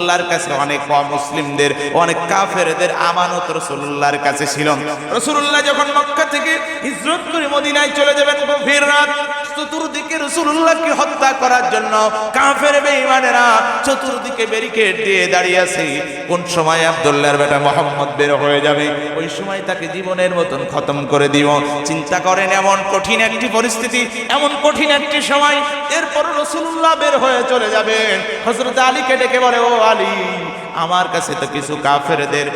আল্লাহর কাছে অনেক মুসলিমদের অনেক কাফেরদের আমানত রসুল্লাহর কাছে ছিল। রসুল্লাহ যখন মক্কা থেকে হিজরত করে মদিনায় চলে যাবেন গভীর রাত, চতুর্দিকে রসুল্লাহকে হত্যা করার জন্য কাফের বেঈমানেরা চতুর্দিকে ব্যারিকেড দিয়ে দাঁড়িয়ে আছে। কোন সময় আব্দুল্লাহর বেটা মোহাম্মদ বের হয়ে যাবে, ওই সময় তাকে জীবনের মতন খতম করে দিব। চিন্তা করেন, এমন কঠিন একটি পরিস্থিতি, এমন কঠিন একটি সময়, এরপর রসুল্লাহ বের হয়ে চলে যাবেন। হজরত আলীকে ডেকে বলে, ও আলী, আমার কাছে তো কিছু কাফেরদের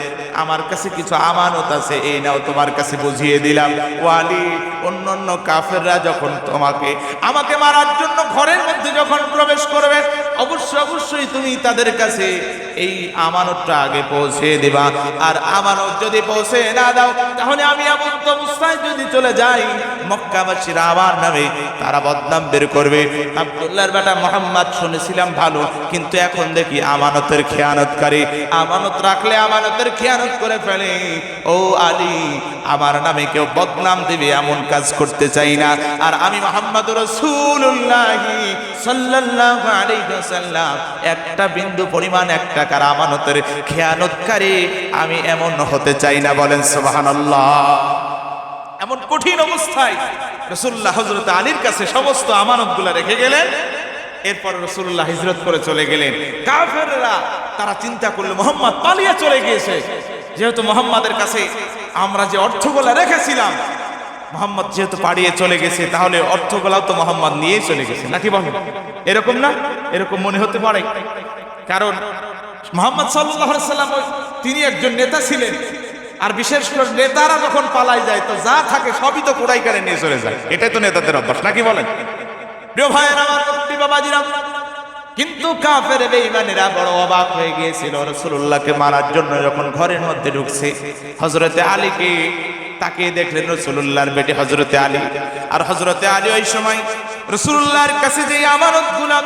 আমার কাছে কিছু আমানত আছে, এই নাও তোমার কাছে বুঝিয়ে দিলাম। ও আলী অন্য অন্য কাফেররা যখন তোমাকে, আমাকে মারার জন্য ঘরের মধ্যে যখন প্রবেশ করবে, অবশ্যই অবশ্যই তুমি তাদের কাছে এই আমানতটা আগে পৌঁছে দিবা। আর আমানত যদি পৌঁছে না দাও, তাহলে আমি এমন অবস্থায় যদি চলে যাই, মক্কাবাসীরা আমার নামে তারা বদনাম বের করবে। আব্দুল্লাহর বেটা মোহাম্মদ শুনেছিলাম ভালো, কিন্তু এখন দেখি আমানতের খেয়ানতকারী। আমানত রাখলে আমানতের খেয়ানত করে ফেলে। ও আলী, আমার নামে কেউ বদনাম দেবে, এমন কাজ করতে চাই না। আর আমি মোহাম্মদ রসুল্লাহি সাল্লাল্লাহু আলাইহি ওয়াসাল্লাম। একটা বিন্দু পরিমাণ এক টাকার আমানতের খেয়ানতকারী আমি এমন হতে চাই না, বলেন সুবহানাল্লাহ। এমন কঠিন অবস্থায় রসুল্লাহ হজরত আলীর কাছে সমস্ত আমানতগুলো রেখে গেলেন। এরপর রসুল্লাহ হিজরত করে চলে গেলেন। কাফেররা তারা চিন্তা করল, মোহাম্মদ পালিয়ে চলে গিয়েছে। যেহেতু মোহাম্মদের কাছে আমরা যে অর্থগুলা রেখেছিলাম, মোহাম্মদ যেহেতু পাড়িয়ে চলে গেছে, তাহলে অর্থগুলাও তো মোহাম্মদ নিয়ে চলে গেছে। নাকি বলো এরকম না? এরকম মনে হতে পারে। কারণ মোহাম্মদ সাল্লাম তিনি একজন নেতা ছিলেন, আর বিশেষ করে নেতারা যখন পালাই যায়, তো যা থাকে সবই তো কোড়াই কারে নিয়ে চলে যায়। এটাই তো নেতাদের অভ্যাস, নাকি বলেন? প্রিয় ভাইয়ের, আমার বাবাজিরা কিন্তু কাফের বেঈমানেরা বড় অবাক হয়ে গিয়েছিল। রসুল্লাহকে মারার জন্য যখন ঘরের মধ্যে ঢুকছে হজরতে আলীকে তাকে দেখলেন রসুল্লাহর বেটে হজরতে আলী। আর হজরতে আলী ওই সময় রসুল্লাহর কাছে যে আমানত গুলাম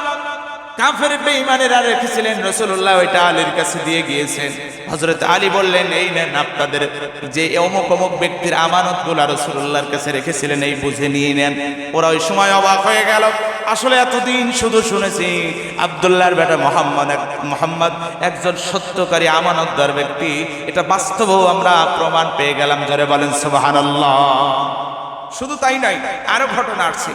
কাফের বেঈমানেরা রেখেছিলেন রসুল্লাহ ওইটা আলীর কাছে দিয়ে গিয়েছেন। হজরত আলী বললেন, এই নেন আপনাদের যে অমুক অমুক ব্যক্তির আমানতগুলা রসুল্লাহর কাছে রেখেছিলেন, এই বুঝে নিয়ে নেন। ওরা ওই সময় অবাক হয়ে গেল। আসলে এতদিন শুধু শুনেছি, আবদুল্লাহর বেটা মোহাম্মদ এক- মোহাম্মদ একজন সত্যকারী আমানতদার ব্যক্তি। এটা বাস্তবেও আমরা প্রমাণ পেয়ে গেলাম যারা বলেন সুবহানাল্লাহ। শুধু তাই নাই আরও ঘটনা আসছে।